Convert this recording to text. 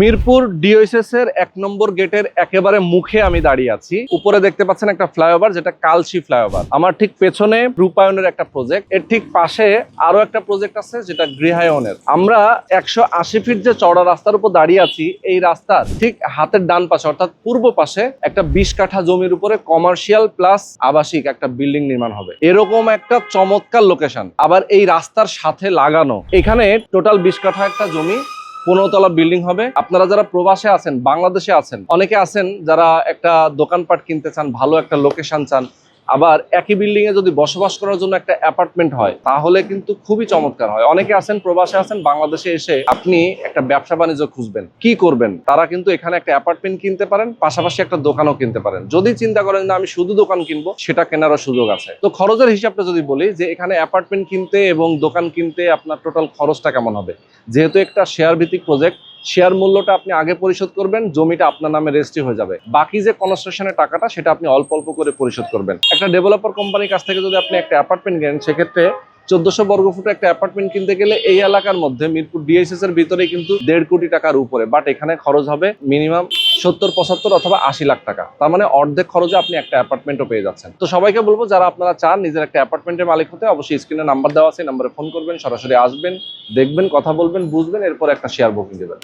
মিরপুর ডিওএসএস এর এক নম্বর গেটের একেবারে মুখে আমি দাঁড়িয়ে আছি। উপরে দেখতে পাচ্ছেন একটা ফ্লাইওভার, যেটা কালশি ফ্লাইওভার। আমার ঠিক পেছনে রূপায়নের একটা প্রজেক্ট এর ঠিক পাশে আরও একটা প্রজেক্ট আছে, যেটা গৃহায়নের। আমরা একশো আশি ফিট যে চওড়া রাস্তার উপর দাঁড়িয়ে আছি, এই রাস্তার ঠিক হাতের ডান পাশে, অর্থাৎ পূর্ব পাশে একটা বিশ কাঠা জমির উপরে কমার্শিয়াল প্লাস আবাসিক একটা বিল্ডিং নির্মাণ হবে। এরকম একটা চমৎকার লোকেশন আবার এই রাস্তার সাথে লাগানো। এখানে টোটাল বিশ কাঠা একটা জমি পনেরোতলা বিল্ডিং হবে। আপনারা যারা প্রবাসে আছেন, বাংলাদেশে আছেন, অনেকে আছেন যারা একটা দোকানপাট কিনতে চান, ভালো একটা লোকেশন চান আবার একই বিল্ডিং এ যদি বসবাস করার জন্য একটা অ্যাপার্টমেন্ট হয়, তাহলে কিন্তু খুবই চমৎকার হয়। অনেকে আছেন, প্রবাসে আছেন, বাংলাদেশে এসে আপনি একটা ব্যবসা বাণিজ্য খুঁজবেন। কি করবেন? তারা কিন্তু এখানে একটা অ্যাপার্টমেন্ট কিনতে পারেন, পাশাপাশি একটা দোকানও কিনতে পারেন। যদি চিন্তা করেন যে আমি শুধু দোকান কিনবো, সেটা কেনারও সুযোগ আছে। তো খরচের হিসাবটা যদি বলি, যে এখানে অ্যাপার্টমেন্ট কিনতে এবং দোকান কিনতে আপনার টোটাল খরচটা কেমন হবে? যেহেতু একটা শেয়ার ভিত্তিক প্রজেক্ট শেয়ার মূল্যটা আপনি আগে পরিশোধ করবেন, জমিটা আপনার নামে রেজিস্ট্রি হয়ে যাবে। বাকি যে কনস্ট্রাকশনের টাকাটা, সেটা আপনি অল্প অল্প করে পরিশোধ করবেন। একটা ডেভেলপার কোম্পানির কাছ থেকে যদি আপনি একটা অ্যাপার্টমেন্ট কেনেন, সেক্ষেত্রে চোদ্দশো বর্গ ফুটে একটা অ্যাপার্টমেন্ট কিনতে গেলে এই এলাকার মধ্যে মিরপুর ডিএসএস এর ভিতরে কিন্তু দেড় কোটি টাকার উপরে বাট এখানে খরচ হবে মিনিমাম সত্তর, পঁচাত্তর অথবা আশি লাখ টাকা। তার মানে অর্ধেক খরচে আপনি একটা অ্যাপার্টমেন্টও পেয়ে যাচ্ছেন। তো সবাইকে বলব, যারা আপনারা চান নিজের একটা অ্যাপার্টমেন্টের মালিক হতে, অবশ্যই স্ক্রিনে নাম্বার দেওয়া আছে নাম্বারে ফোন করবেন, সরাসরি আসবেন, দেখবেন, কথা বলবেন, বুঝবেন, এরপর একটা শেয়ার বুকিং দেবেন।